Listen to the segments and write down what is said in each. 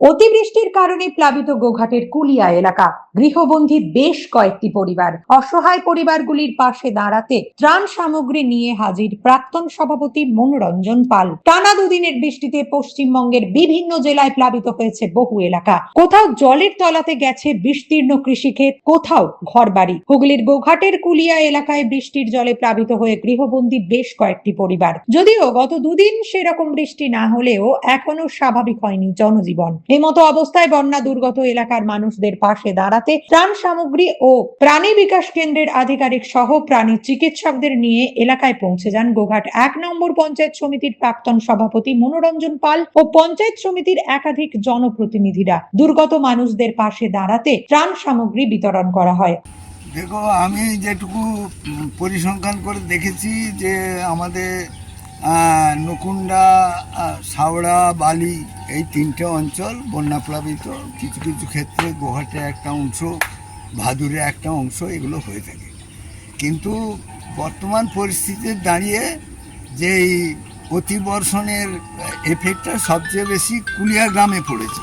অতিবৃষ্টির কারণে প্লাবিত গোঘাটের কুলিয়া এলাকা। গৃহবন্দী বেশ কয়েকটি পরিবার। অসহায় পরিবারগুলির পাশে দাঁড়াতে ত্রাণ সামগ্রী নিয়ে হাজির প্রাক্তন সভাপতি মনোরঞ্জন পাল। টানা দুদিনের বৃষ্টিতে পশ্চিমবঙ্গের বিভিন্ন জেলায় প্লাবিত হয়েছে বহু এলাকা। কোথাও জলের তলাতে গেছে বিস্তীর্ণ কৃষিক্ষেত, কোথাও ঘরবাড়ি। হুগলির গোঘাটের কুলিয়া এলাকায় বৃষ্টির জলে প্লাবিত হয়ে গৃহবন্দী বেশ কয়েকটি পরিবার। যদিও গত দুদিন সেরকম বৃষ্টি না হলেও এখনও স্বাভাবিক হয়নি জনজীবন। এই মতো অবস্থায় বন্যা দুর্গত এলাকার মানুষদের পাশে দাঁড়াতে ত্রাণ সামগ্রী ও প্রাণী বিকাশ কেন্দ্রের আধিকারিক সহ প্রাণী চিকিৎসকদের নিয়ে এলাকায় পৌঁছে যান গোঘাট এক নম্বর পঞ্চায়েত সমিতির প্রাক্তন সভাপতি মনোরঞ্জন পাল ও পঞ্চায়েত সমিতির একাধিক জনপ্রতিনিধিরা। দুর্গত মানুষদের পাশে দাঁড়াতে ত্রাণ সামগ্রী বিতরণ করা হয়। দেখো, আমি যেটুকু পরিসংখ্যান করে দেখেছি যে আমাদের আহ, নকুণ্ডা সাওড়া বালি এই তিনটে অঞ্চল বন্যাপ্লাবিত। কিছু কিছু ক্ষেত্রে গোহাটে একটা অংশ ভাদুরে একটা অংশ এগুলো হয়ে থাকে। কিন্তু বর্তমান পরিস্থিতিতে দাঁড়িয়ে যেই অতিবর্ষণের এফেক্টটা সবচেয়ে বেশি কুলিয়া গ্রামে পড়েছে।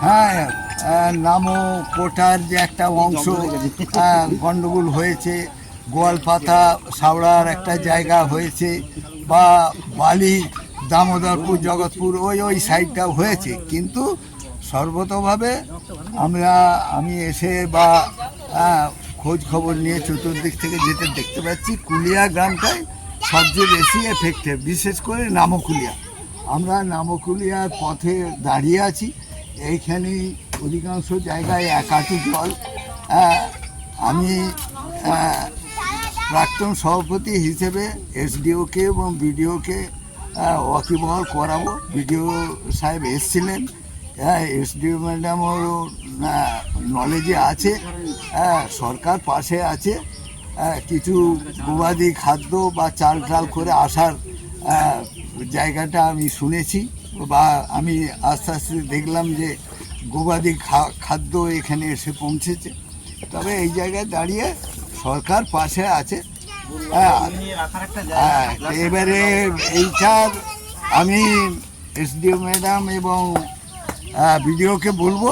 হ্যাঁ নামো কোটার যে একটা অংশ আহ, গন্ডগোল হয়েছে গোয়ালপাতা সাওড়ার একটা জায়গা হয়েছে বা বালি, দামোদরপুর, জগৎপুর, ওই ওই সাইডটা হয়েছে। কিন্তু সর্বতভাবে আমরা, আমি এসে বা খোঁজ খবর নিয়ে চতুর্দিক থেকে যেতে দেখতে পাচ্ছি, কুলিয়া গ্রামটাই সবচেয়ে বেশি এফেক্টেড বিশেষ করে নামকুলিয়া। আমরা নামকুলিয়ার পথে দাঁড়িয়ে আছি। এইখানে অধিকাংশ জায়গায় একাটু জল। আমি প্রাক্তন সভাপতি হিসেবে এসডিওকে এবং বিডিওকে ওয়াকিবহল করাবো। বিডিও সাহেব এসছিলেন। হ্যাঁ এসডিও ম্যাডামও নলেজে আছে। হ্যাঁ সরকার পাশে আছে। হ্যাঁ, কিছু গবাদি খাদ্য বা চাল টাল করে আসার জায়গাটা আমি শুনেছি বা আমি আস্তে আস্তে দেখলাম যে গবাদি খাদ্য এখানে এসে পৌঁছেছে। তবে এই জায়গায় দাঁড়িয়ে সরকার পাশে আছে। হ্যাঁ। হ্যাঁ, এবারে এইটার আমি এসডিও ম্যাডাম এবং বিডিওকে বলব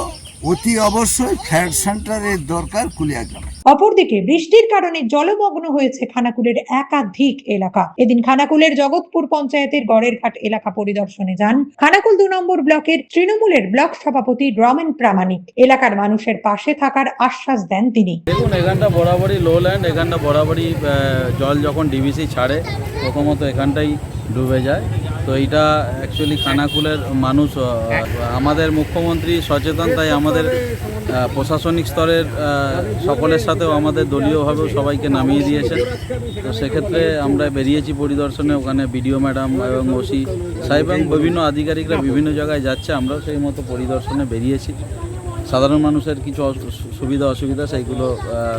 অতি অবশ্যই ফ্ল্যাট সেন্টারের দরকার কুলিয়া গ্রামে অপরদিকে বৃষ্টির কারণে জলমগ্ন হয়েছে খানাকুলের একাধিক এলাকা। এদিন খানাকুলের জগৎপুর পঞ্চায়েতের গড়েরঘাট এলাকা পরিদর্শনে যান। খানাকুল দু নম্বর ব্লকের তৃণমূলের ব্লক সভাপতি রমেন প্রামাণিক। এলাকার মানুষের পাশে থাকার আশ্বাস দেন তিনি। দেখুন এখানটা বরাবরই লো ল্যান্ড এখানটা বরাবরই আহ, জল যখন ডিবিসি ছাড়ে প্রথমত এখানটাই ডুবে যায়। তো এইটা অ্যাকচুয়ালি খানাকুলের মানুষ আমাদের মুখ্যমন্ত্রী সচেতন, তাই আমাদের প্রশাসনিক স্তরের সকলের সাথেও আমাদের দলীয়ভাবেও সবাইকে নামিয়ে দিয়েছেন তো সেক্ষেত্রে আমরা বেরিয়েছি পরিদর্শনে, ওখানে বিডিও ম্যাডাম এবং ওসি সাহেব এবং বিভিন্ন আধিকারিকরা বিভিন্ন জায়গায় যাচ্ছে, আমরাও সেই মতো পরিদর্শনে বেরিয়েছি। সাধারণ মানুষের কিছু সুবিধা, অসুবিধা, সেইগুলো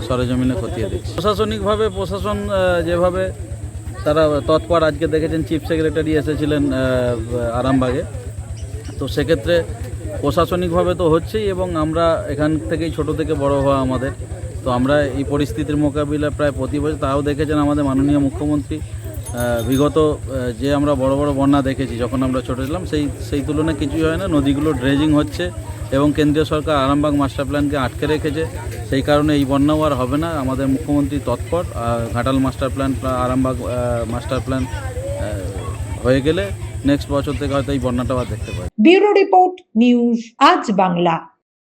সরেজমিনে খতিয়ে দেখছি। প্রশাসনিকভাবে, প্রশাসন যেভাবে তারা তৎপর আজকে দেখেছেন চিফ সেক্রেটারি এসেছিলেন আরামবাগে। তো সেক্ষেত্রে প্রশাসনিকভাবে তো হচ্ছেই এবং আমরা এখান থেকেই ছোট থেকে বড় হওয়া আমাদের। তো আমরা এই পরিস্থিতির মোকাবিলা প্রায় প্রতি বছর তাও দেখেছেন আমাদের মাননীয় মুখ্যমন্ত্রী বিগত যে আমরা বড় বড় বন্যা দেখেছি, যখন আমরা ছোটো ছিলাম, সেই সেই তুলনায় কিছুই হয় না, নদীগুলো ড্রেজিং হচ্ছে এবং কেন্দ্রীয় সরকার আরামবাগ মাস্টার প্ল্যানকে আটকে রেখেছে সেই কারণে এই বন্যাও আর হবে না। আমাদের মুখ্যমন্ত্রী তৎপর আর ঘাটাল মাস্টার প্ল্যান আরামবাগ আহ, মাস্টার প্ল্যান হয়ে গেলে নেক্সট বছর থেকে হয়তো এই বন্যাটা আবার দেখতে পাই ব্যুরো রিপোর্ট নিউজ আজ বাংলা।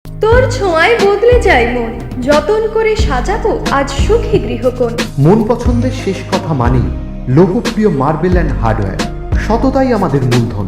তোর ছোঁয়ায় বদলে যায় মন যতন করে সাজাবো আজ সুখী গৃহকোণ। মন পছন্দের শেষ কথা মানি লোকপ্রিয় মার্বেল অ্যান্ড হার্ডওয়্যার সততাই আমাদের মূলধন।